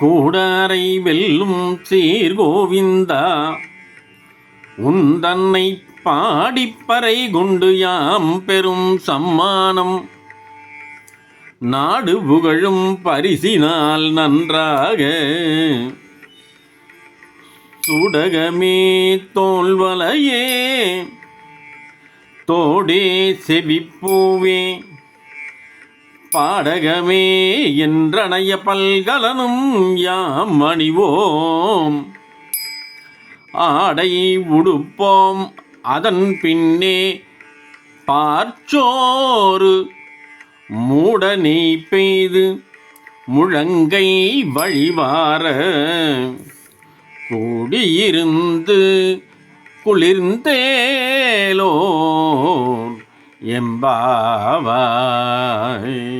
கூடாரை வெல்லும் சீர்கோவிந்தா. உன் தன்னை பாடிப்பறை கொண்டு யாம் பெரும் சம்மானம். நாடு புகழும் பரிசினால் நன்றாக. சுடகமே தோல்வலையே தோடே செவிப்பூவே பாடகமே என்றனைய பல்கலனும் யாம் அணிவோம். ஆடை உடுப்போம் அதன் பின்னே பார்ச்சோறு. மூடனை பெய்து முழங்கை வழிவார. கூடியிருந்து குளிர்ந்தேலோ எம்பாவாய்.